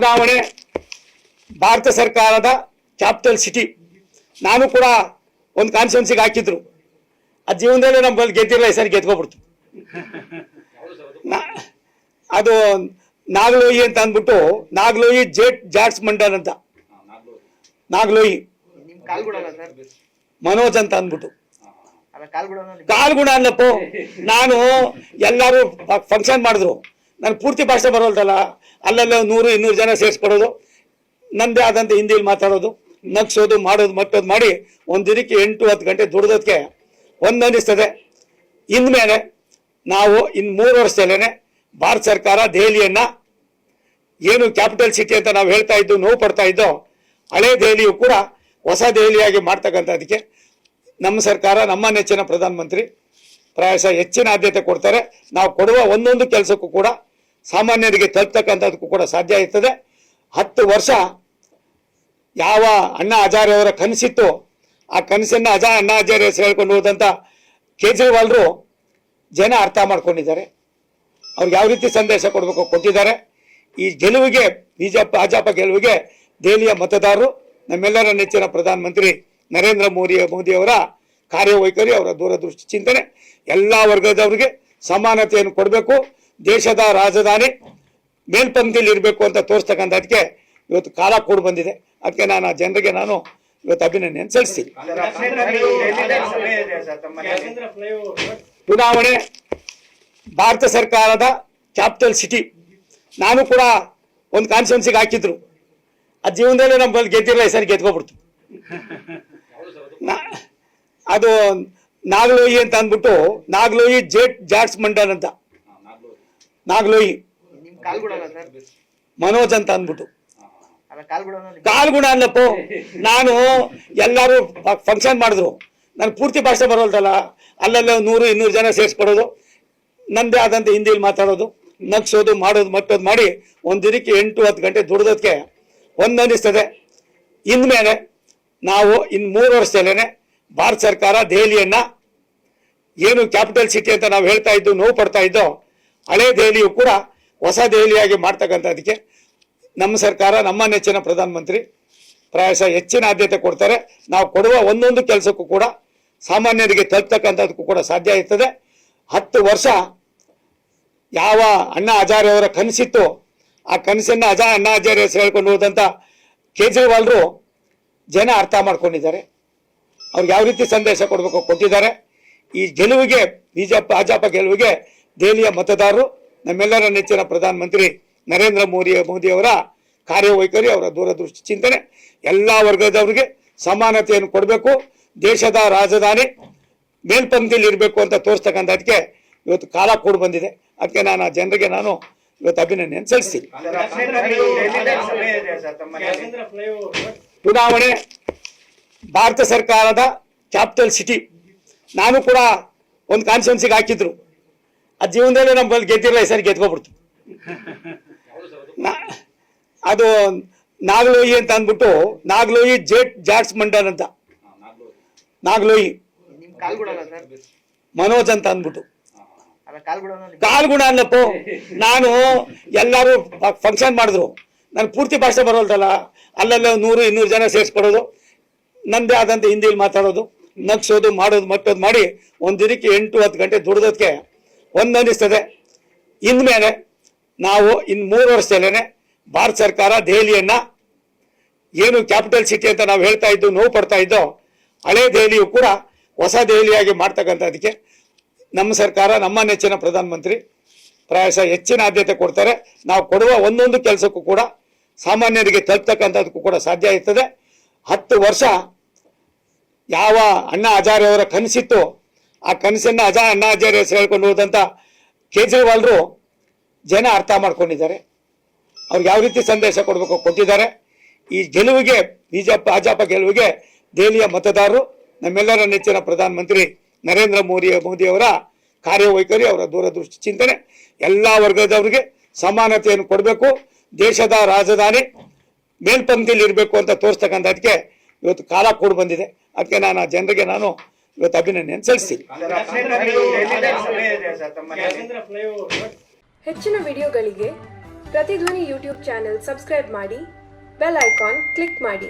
ಚುನಾವಣೆ ಭಾರತ ಸರ್ಕಾರದ capital city ನಾನು ಕೂಡ ಒಂದು ಕಾನ್ಸ್ಟಿಟ್ಯೂನ್ಸಿಗೆ ಹಾಕಿದ್ರು. ಆ ಜೀವನದಲ್ಲಿ ನಮ್ಮ ಬಳಿ ಗೆದ್ದಿರಲ್ಲ ಈ ಸರಿ ಗೆದ್ಕೊಬಿಡ್ತು. ಅದು ನಾಗಲೋಯಿ ಅಂತ ಅಂದ್ಬಿಟ್ಟು ನಾಗಲೋಯಿ ಜೇಟ್ ಜಾಟ್ಸ್ ಮಂಡನ್ ಅಂತ. ನಾಗಲೋಯಿ. ಮನೋಜ್ ಅಂತ ಅಂದ್ಬಿಟ್ಟು. ಕಾಲ್ಗುಣ ಅಲ್ಲಪ್ಪೋ ನಾನು ಎಲ್ಲರೂ ಫಂಕ್ಷನ್ ಮಾಡಿದ್ರು. ನಾನು ಪೂರ್ತಿ ಭಾಷೆ ಬರೋಲ್ದಲ್ಲ ಅಲ್ಲಲ್ಲೇ ನೂರು, ಇನ್ನೂರು ಜನ ಸೇರಿಸ್ಕೊಡೋದು ನಂದೇ ಆದಂತ ಹಿಂದಿಲಿ ಮಾತಾಡೋದು, ನಗ್ಸೋದು, ಮಾಡೋದು, ಮಟ್ಟೋದು ಮಾಡಿ ಒಂದು ದಿನಕ್ಕೆ ಎಂಟು, ಹತ್ತು ಗಂಟೆ ದುಡ್ದೋದಕ್ಕೆ ಒಂದು ಅನ್ನಿಸ್ತದೆ. ಇನ್ಮೇಲೆ ನಾವು ಇನ್ ಮೂರು ವರ್ಷದಲ್ಲೇ ಭಾರತ ಸರ್ಕಾರ ದೆಹಲಿಯನ್ನ ಏನು ಕ್ಯಾಪಿಟಲ್ ಸಿಟಿ ಅಂತ ನಾವು ಹೇಳ್ತಾ ಇದ್ದು, ನೋವು ಪಡ್ತಾ ಇದ್ದೋ, ಹಳೆ ದೆಹಲಿಯು ಕೂಡ ಹೊಸ ದೆಹಲಿಯಾಗಿ ಮಾಡ್ತಕ್ಕಂಥದಕ್ಕೆ ನಮ್ಮ ಸರ್ಕಾರ, ನಮ್ಮ ನೆಚ್ಚಿನ ಪ್ರಧಾನಮಂತ್ರಿ ಪ್ರಾಯಶಃ ಹೆಚ್ಚಿನ ಆದ್ಯತೆ ಕೊಡ್ತಾರೆ. ನಾವು ಕೊಡುವ ಒಂದೊಂದು ಕೆಲಸಕ್ಕೂ ಕೂಡ ಸಾಮಾನ್ಯರಿಗೆ ತಲುಪ್ತಕ್ಕಂಥದಕ್ಕೂ ಕೂಡ ಸಾಧ್ಯ ಇರ್ತದೆ ಹತ್ತು ವರ್ಷ ಯಾವ ಅಣ್ಣ ಆಚಾರ್ಯವರ ಕನಸಿತ್ತು ಆ ಕನಸನ್ನ ಅಜಾ ಅಣ್ಣಾ ಹಜಾರೆ ಹೆಸರು ಹೇಳ್ಕೊಂಡು ಹೋದಂತ ಕೇಜ್ರಿವಾಲ್ರು ಜನ ಅರ್ಥ ಮಾಡ್ಕೊಂಡಿದ್ದಾರೆ. ಅವ್ರಿಗೆ ಯಾವ ರೀತಿ ಸಂದೇಶ ಕೊಡಬೇಕು ಕೊಟ್ಟಿದ್ದಾರೆ. ಈ ಗೆಲುವಿಗೆ ಬಿಜೆಪಿ ಭಾಜಪ ಗೆಲುವಿಗೆ ದೆಹಲಿಯ ಮತದಾರರು, ನಮ್ಮೆಲ್ಲರ ನೆಚ್ಚಿನ ಪ್ರಧಾನಮಂತ್ರಿ ನರೇಂದ್ರ ಮೋದಿ ಮೋದಿಯವರ ಕಾರ್ಯವೈಖರಿ, ಅವರ ದೂರದೃಷ್ಟಿ ಚಿಂತನೆ, ಎಲ್ಲ ವರ್ಗದವರಿಗೆ ಸಮಾನತೆಯನ್ನು ಕೊಡಬೇಕು. ದೇಶದ ರಾಜಧಾನಿ ಮೇಲ್ಪಂಕ್ತಿಯಲ್ಲಿ ಇರಬೇಕು ಅಂತ ತೋರಿಸ್ತಕ್ಕಂಥದಕ್ಕೆ ಇವತ್ತು ಕಾಲ ಕೂಡಿ ಬಂದಿದೆ. ಅದಕ್ಕೆ ನಾನು ಆ ಜನರಿಗೆ ನಾನು ಇವತ್ತು ಅಭಿನಂದನೆ ಸಲ್ಲಿಸ್ತೀನಿ. ಚುನಾವಣೆ ಭಾರತ ಸರ್ಕಾರದ ಕ್ಯಾಪಿಟಲ್ ಸಿಟಿ. ನಾನು ಕೂಡ ಒಂದು ಕಾನ್ಸ್ಟಿಟ್ಯೂನ್ಸಿಗೆ ಹಾಕಿದ್ರು. ಆ ಜೀವನದಲ್ಲಿ ನಮ್ಮ ಬಳಿ ಗೆದ್ದಿರಲ್ಲ ಈ ಸರಿ ಗೆದ್ಕೊಬಿಡ್ತು. ಅದು ನಾಗಲೋಯಿ ಅಂತ ಅಂದ್ಬಿಟ್ಟು ನಾಗಲೋಯಿ ಜೇಟ್ ಜಾಟ್ಸ್ ಮಂಡನ್ ಅಂತ. ನಾಗಲೋಯಿ. ಮನೋಜ್ ಅಂತ ಅಂದ್ಬಿಟ್ಟು. ಕಾಲ್ಗುಣ ಅಂದಪ್ಪು ನಾನು ಎಲ್ಲರೂ ಫಂಕ್ಷನ್ ಮಾಡಿದ್ರು. ನಾನು ಪೂರ್ತಿ ಭಾಷೆ ಬರೋಲ್ದಲ್ಲ. ಅಲ್ಲೆಲ್ಲ ನೂರು ಇನ್ನೂರು ಜನ ಸೇರಿಸ್ಕೊಡೋದು ನಂದೇ ಆದಂತ ಹಿಂದಿಲಿ ಮಾತಾಡೋದು. ನಗ್ಸೋದು ಮಾಡೋದು ಮಟ್ಟೋದು ಮಾಡಿ ಒಂದು ದಿನಕ್ಕೆ ಎಂಟು ಹತ್ತು ಗಂಟೆ ದುಡ್ದೋದಕ್ಕೆ ಒಂದನಿಸ್ತದೆ ಇನ್ಮೇಲೆ ನಾವು ಇನ್ ಮೂರು ವರ್ಷದಲ್ಲೇನೆ ಭಾರತ ಸರ್ಕಾರ ದೆಹಲಿಯನ್ನ ಏನು ಕ್ಯಾಪಿಟಲ್ ಸಿಟಿ ಅಂತ ನಾವು ಹೇಳ್ತಾ ಇದ್ದು ನೋವು ಪಡ್ತಾ ಇದ್ದೋ ಹಳೆ ದೆಹಲಿಯು ಕೂಡ ಹೊಸ ದೆಹಲಿಯಾಗಿ ಮಾಡ್ತಕ್ಕಂಥದಕ್ಕೆ ನಮ್ಮ ಸರ್ಕಾರ, ನಮ್ಮ ನೆಚ್ಚಿನ ಪ್ರಧಾನಮಂತ್ರಿ ಪ್ರಾಯಶಃ ಹೆಚ್ಚಿನ ಆದ್ಯತೆ ಕೊಡ್ತಾರೆ. ನಾವು ಕೊಡುವ ಒಂದೊಂದು ಕೆಲಸಕ್ಕೂ ಕೂಡ ಸಾಮಾನ್ಯರಿಗೆ ತಲುಪ್ತಕ್ಕಂಥದಕ್ಕೂ ಕೂಡ ಸಾಧ್ಯ ಇರ್ತದೆ. ಹತ್ತು ವರ್ಷ ಯಾವ ಅಣ್ಣಾ ಆಚಾರ್ಯವರ ಕನಸಿತ್ತು ಆ ಕನಸನ್ನು ಅಜಾ ಅಣ್ಣ ಹಜಾರೆ ಹೆಸರು ಹೇಳ್ಕೊಂಡು ಹೋದಂಥ ಕೇಜ್ರಿವಾಲ್ರು ಜನ ಅರ್ಥ ಮಾಡ್ಕೊಂಡಿದ್ದಾರೆ. ಅವ್ರಿಗೆ ಯಾವ ರೀತಿ ಸಂದೇಶ ಕೊಡಬೇಕು ಕೊಟ್ಟಿದ್ದಾರೆ. ಈ ಗೆಲುವಿಗೆ, ಬಿಜೆಪಿ, ಭಾಜಪ ಗೆಲುವಿಗೆ ದೆಹಲಿಯ ಮತದಾರರು, ನಮ್ಮೆಲ್ಲರ ನೆಚ್ಚಿನ ಪ್ರಧಾನಮಂತ್ರಿ ನರೇಂದ್ರ ಮೋದಿ ಮೋದಿಯವರ ಕಾರ್ಯವೈಖರಿ, ಅವರ ದೂರದೃಷ್ಟಿ ಚಿಂತನೆ, ಎಲ್ಲ ವರ್ಗದವರಿಗೆ ಸಮಾನತೆಯನ್ನು ಕೊಡಬೇಕು. ದೇಶದ ರಾಜಧಾನಿ ಮೇಲ್ಪಂಕ್ತಿಯಲ್ಲಿ ಇರಬೇಕು ಅಂತ ತೋರಿಸ್ತಕ್ಕಂಥದಕ್ಕೆ ಇವತ್ತು ಕಾಲ ಕೂಡ ಬಂದಿದೆ. ಅದಕ್ಕೆ ನಾನು ಆ ಜನರಿಗೆ ನಾನು ಇವತ್ತು ಅಭಿನಂದನೆ ಸಲ್ಲಿಸ್ತೀನಿ. ಚುನಾವಣೆ ಭಾರತ ಸರ್ಕಾರದ ಕ್ಯಾಪಿಟಲ್ ಸಿಟಿ. ನಾನು ಕೂಡ ಒಂದು ಕಾನ್ಸ್ಟಿಟ್ಯೂನ್ಸಿಗೆ ಹಾಕಿದ್ರು. ಆ ಜೀವನದಲ್ಲಿ ನಮ್ಮ ಬಳಿ ಗೆದ್ದಿರಲ್ಲ ಈ ಸರಿ ಗೆದ್ಕೊಬಿಡ್ತು ಅದು ನಾಗಲೋಯಿ ಅಂತ ಅಂದ್ಬಿಟ್ಟು ನಾಗಲೋಯಿ ಜೇಟ್ ಜಾಟ್ಸ್ ಮಂಡನ್ ಅಂತ. ನಾಗಲೋಯಿ. ಮನೋಜ್ ಅಂತ ಅಂದ್ಬಿಟ್ಟು. ಕಾಲ್ಗುಣ ಅನ್ನಪ್ಪು ನಾನು ಎಲ್ಲರೂ ಫಂಕ್ಷನ್ ಮಾಡಿದ್ರು. ನಾನು ಪೂರ್ತಿ ಭಾಷೆ ಬರೋಲ್ದಲ್ಲ, ಅಲ್ಲಲ್ಲೇ ನೂರು, ಇನ್ನೂರು ಜನ ಸೇರಿಸ್ಕೊಡೋದು. ನಂದೇ ಆದಂತ ಹಿಂದಿಲಿ ಮಾತಾಡೋದು. ನಗ್ಸೋದು, ಮಾಡೋದು ಮತ್ತೋದು ಮಾಡಿ ಒಂದು ದಿನಕ್ಕೆ ಎಂಟು, ಹತ್ತು ಗಂಟೆ ದುಡ್ದೋದಕ್ಕೆ ಒಂದು ಅನ್ನಿಸ್ತದೆ ಇನ್ಮೇಲೆ ನಾವು ಇನ್ ಮೂರು ವರ್ಷದಲ್ಲೇನೆ ಭಾರತ ಸರ್ಕಾರ ದೆಹಲಿಯನ್ನ ಏನು ಕ್ಯಾಪಿಟಲ್ ಸಿಟಿ ಅಂತ ನಾವು ಹೇಳ್ತಾ ಇದ್ದು, ನೋವು ಪಡ್ತಾ ಇದ್ದೋ, ಹಳೆ ದೆಹಲಿಯು ಕೂಡ ಹೊಸ ದೆಹಲಿಯಾಗಿ ಮಾಡ್ತಕ್ಕಂಥದಕ್ಕೆ ನಮ್ಮ ಸರ್ಕಾರ, ನಮ್ಮ ನೆಚ್ಚಿನ ಪ್ರಧಾನಮಂತ್ರಿ ಪ್ರಾಯಶಃ ಹೆಚ್ಚಿನ ಆದ್ಯತೆ ಕೊಡ್ತಾರೆ. ನಾವು ಕೊಡುವ ಒಂದೊಂದು ಕೆಲಸಕ್ಕೂ ಕೂಡ ಸಾಮಾನ್ಯರಿಗೆ ತಲುಪ್ತಕ್ಕಂಥದಕ್ಕೂ ಕೂಡ ಸಾಧ್ಯ ಇರ್ತದೆ. ಹತ್ತು ವರ್ಷ ಯಾವ ಅಣ್ಣ ಹಜಾರೆಯವರ ಕನಸಿತ್ತು ಆ ಕನಸನ್ನ ಅಜಾ ಅಣ್ಣಾ ಹಜಾರೆ ಹೆಸರು ಹೇಳ್ಕೊಂಡು ಹೋದಂತ ಕೇಜ್ರಿವಾಲ್ರು ಜನ ಅರ್ಥ ಮಾಡ್ಕೊಂಡಿದ್ದಾರೆ. ಅವ್ರಿಗೆ ಯಾವ ರೀತಿ ಸಂದೇಶ ಕೊಡಬೇಕು ಕೊಟ್ಟಿದ್ದಾರೆ. ಈ ಗೆಲುವಿಗೆ ಬಿಜೆಪಿ ಭಾಜಪ ಗೆಲುವಿಗೆ ದೆಹಲಿಯ ಮತದಾರರು, ನಮ್ಮೆಲ್ಲರ ನೆಚ್ಚಿನ ಪ್ರಧಾನಮಂತ್ರಿ ನರೇಂದ್ರ ಮೋದಿ ಮೋದಿಯವರ ಕಾರ್ಯವೈಖರಿ, ಅವರ ದೂರದೃಷ್ಟಿ ಚಿಂತನೆ, ಎಲ್ಲ ವರ್ಗದವರಿಗೆ ಸಮಾನತೆಯನ್ನು ಕೊಡಬೇಕು. ದೇಶದ ರಾಜಧಾನಿ ಮೇಲ್ಪಂಕ್ತಿಯಲ್ಲಿ ಇರಬೇಕು ಅಂತ ತೋರಿಸ್ತಕ್ಕಂಥದಕ್ಕೆ ಇವತ್ತು ಕಾಲ ಕೂಡ ಬಂದಿದೆ. ಅದಕ್ಕೆ ನಾನು ಆ ಜನರಿಗೆ ನಾನು ಇವತ್ತು ಅಭಿನಂದನೆ ತಮ್ಮ ಹೆಚ್ಚಿನ ವಿಡಿಯೋಗಳಿಗೆ ಪ್ರತಿಧ್ವನಿ ಯೂಟ್ಯೂಬ್ ಚಾನೆಲ್ ಸಬ್ಸ್ಕ್ರೈಬ್ ಮಾಡಿ ಬೆಲ್ ಐಕಾನ್ ಕ್ಲಿಕ್ ಮಾಡಿ.